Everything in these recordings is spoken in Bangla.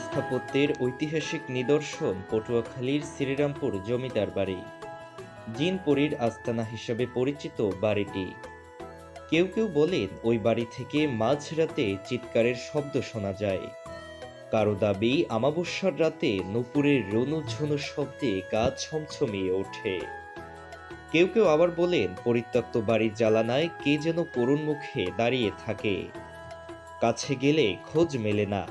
স্থাপত্যের ঐতিহাসিক নিদর্শন পটুয়াখালীর শ্রীরামপুর জমিদার বাড়ি। জিনপুরীর আস্তানা হিসেবে পরিচিত বাড়িটি। কেউ কেউ বলেন ওই বাড়ি থেকে মাঝরাতে চিৎকারের শব্দ শোনা যায়। কারও দাবি, আমাবস্যার রাতে নুপুরের রনু ঝুনু শব্দে গা ছমছমিয়ে ওঠে। কেউ কেউ আবার বলেন, পরিত্যক্ত বাড়ির জ্বালানায় কে যেন করুণ মুখে দাঁড়িয়ে থাকে। কাছে গেলে খোঁজ মেলে না।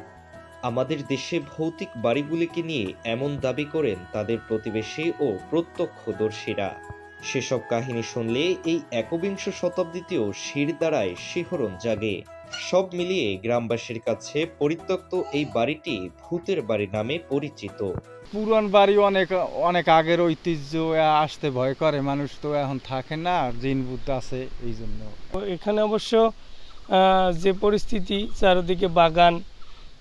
আমাদের দেশে ভৌতিক বাড়িগুলিকে নিয়ে এমন দাবি করেন তাদের প্রতিবেশী ও প্রত্যক্ষদর্শীরা। সেসব কাহিনী শুনলে এই একবিংশ শতাব্দীতেও শির দ্বারায় শিহরণ জাগে। সব মিলিয়ে গ্রামবাসীর কাছে পরিত্যক্ত এই বাড়িটি ভূতের বাড়ি নামে পরিচিত। পুরান বাড়ি অনেক অনেক আগের ঐতিহ্য আসতে ভয় করে মানুষ তো এখন থাকে না আর জিন বুদ্ধ আছে এই জন্য তো এখানে অবশ্য আহ, যে পরিস্থিতি চারিদিকে বাগান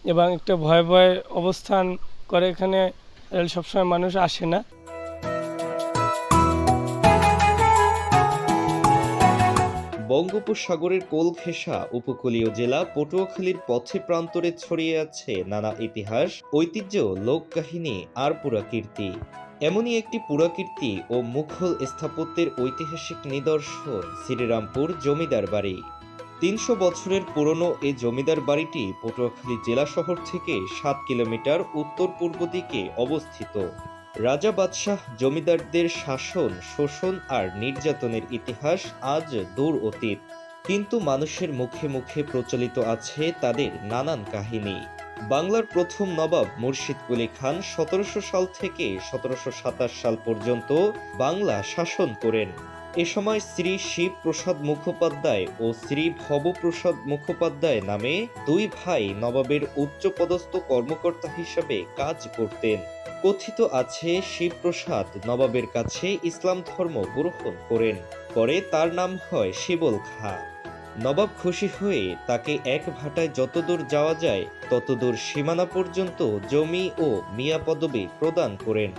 এবং একটা ভয় ভয় অবস্থান করে এখানে আহ, সবসময় মানুষ আসে না। বঙ্গোপসাগরের কোল উপকূলীয় জেলা পটুয়াখালীর পথে প্রান্তরে ছড়িয়ে আছে নানা ইতিহাস ঐতিহ্য লোককাহিনী আর পুরাকীর্তি। এমনই একটি পুরাকীর্তি ও মুঘল স্থাপত্যের ঐতিহাসিক নিদর্শন শ্রীরামপুর জমিদার বাড়ি। তিনশো বছরের পুরনো এই জমিদার বাড়িটি পটুয়াখালী জেলা শহর থেকে সাত কিলোমিটার উত্তর পূর্ব দিকে অবস্থিত। রাজা বাদশাহ জমিদারদের শাসন, শোষণ আর নির্যাতনের ইতিহাস আজ দূর অতীত। কিন্তু মানুষের মুখে মুখে প্রচলিত আছে তাদের নানান কাহিনী। বাংলার প্রথম নবাব মুর্শিদ কুলি খান সতেরোশো সাল থেকে সতেরোশো সাতাশ সাল পর্যন্ত বাংলা শাসন করেন। এ সময় শ্রী শিব প্রসাদ মুখোপাধ্যায় ও শ্রী ভবপ্রসাদ মুখোপাধ্যায় নামে দুই ভাই নবাবের উচ্চপদস্থ কর্মকর্তা হিসেবে কাজ করতেন। কথিত আছে, শিবপ্রসাদ নবাবের কাছে ইসলাম ধর্ম গ্রহণ করেন। পরে তার নাম হয় শিবল খা। নবাব খুশি হয়ে তাকে এক ভাটায় যতদূর যাওয়া যায়, ততদূর সীমানা পর্যন্ত জমি ও মিয়া পদবি প্রদান করেন।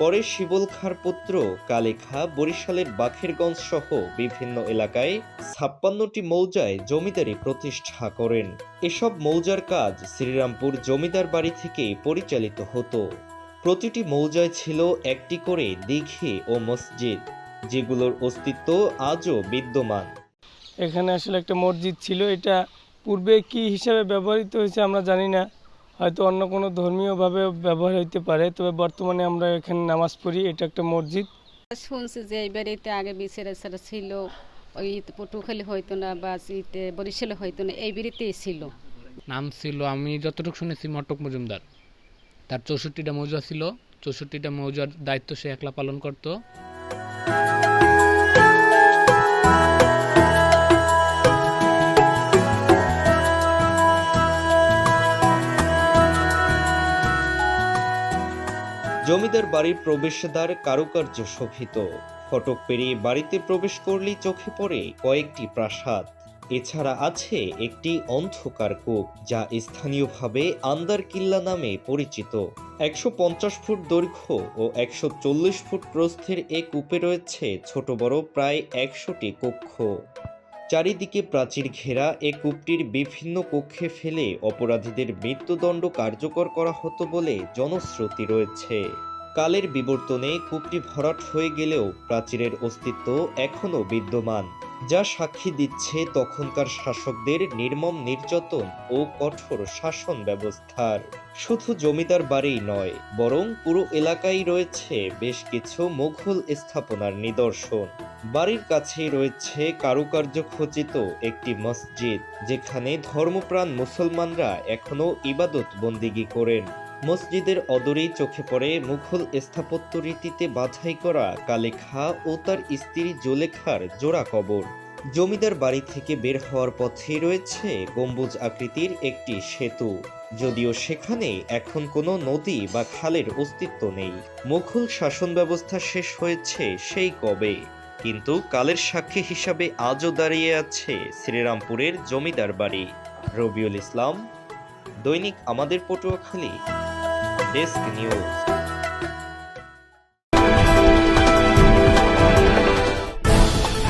পরে শিবল খার পুত্র কালে খা বরিশালের বাখেরগঞ্জ সহ বিভিন্ন এলাকায় ছাপ্পান্নটি মৌজায় জমিদারি প্রতিষ্ঠা করেন। এসব মৌজার কাজ শ্রীরামপুর জমিদার বাড়ি থেকে পরিচালিত হতো। প্রতিটি মৌজায় ছিল একটি করে দিঘি ও মসজিদ, যেগুলোর অস্তিত্ব আজও বিদ্যমান। এখানে আসলে একটা মসজিদ ছিল, এটা পূর্বে কি হিসাবে ব্যবহৃত হয়েছে আমরা জানি না। হয়তো অন্য কোনো ধর্মীয়ভাবে ব্যবহার হইতে পারে তবে বর্তমানে আমরা এখানে নামাজ পড়ি এটা একটা মসজিদ। শুনছি যে এই বাড়িতে আগে বিচার আচার ছিল ওই পটুখালি হইতো না বা ইতে বরিশালে হইতো না এই বাড়িতেই ছিল। নাম ছিল আমি যতটুকু শুনেছি মটক মজুমদার। তার চৌষট্টিটা মৌজা ছিল চৌষট্টিটা মৌজার দায়িত্ব সে একলা পালন করত। জমিদার বাড়ির প্রবেশদ্বার কারুকার্য শোভিত। ফটক পেরিয়ে বাড়িতে প্রবেশ করলেই চোখে পড়ে কয়েকটি প্রাসাদ। এছাড়া আছে একটি অন্ধকার কূপ, যা স্থানীয়ভাবে আন্দার কিল্লা নামে পরিচিত। একশো পঞ্চাশ ফুট দৈর্ঘ্য ও একশো চল্লিশ ফুট প্রস্থের এ কূপে রয়েছে ছোট বড় প্রায় একশোটি কক্ষ। চারিদিকে প্রাচীর ঘেরা এ কূপটির বিভিন্ন কক্ষে ফেলে অপরাধীদের মৃত্যুদণ্ড কার্যকর করা হতো বলে জনশ্রুতি রয়েছে। কালের বিবর্তনে কূপটি ভরাট হয়ে গেলেও প্রাচীরের অস্তিত্ব এখনও বিদ্যমান। যা সাক্ষী দিচ্ছে তখনকার শাসকদের নির্মম, নির্যাতন ও কঠোর শাসন ব্যবস্থার। শুধু জমিদার বাড়িই নয়, বরং পুরো এলাকায় রয়েছে বেশ কিছু মুঘল স্থাপনার নিদর্শন। বাড়ির কাছেই রয়েছে কারুকার্য খচিত একটি মসজিদ, যেখানে ধর্মপ্রাণ মুসলমানরা এখনও ইবাদত বন্দিগি করেন। মসজিদের অদরেই চোখে পড়ে মুঘল স্থাপত্য রীতিতে বাছাই করা কালেখা ও তার স্ত্রী জোলেখার জোড়া কবর। জমিদার বাড়ি থেকে বের হওয়ার পথে রয়েছে গম্বুজ আকৃতির একটি সেতু। যদিও সেখানে এখন কোনো নদী বা খালের অস্তিত্ব নেই। মুঘল শাসন ব্যবস্থা শেষ হয়েছে সেই কবে। কিন্তু কালের সাক্ষী হিসাবে আজও দাঁড়িয়ে আছে শ্রীরামপুরের জমিদার বাড়ি। রবিউল ইসলাম দৈনিক আমাদের পটুয়াখালী ডেস্ক নিউজ।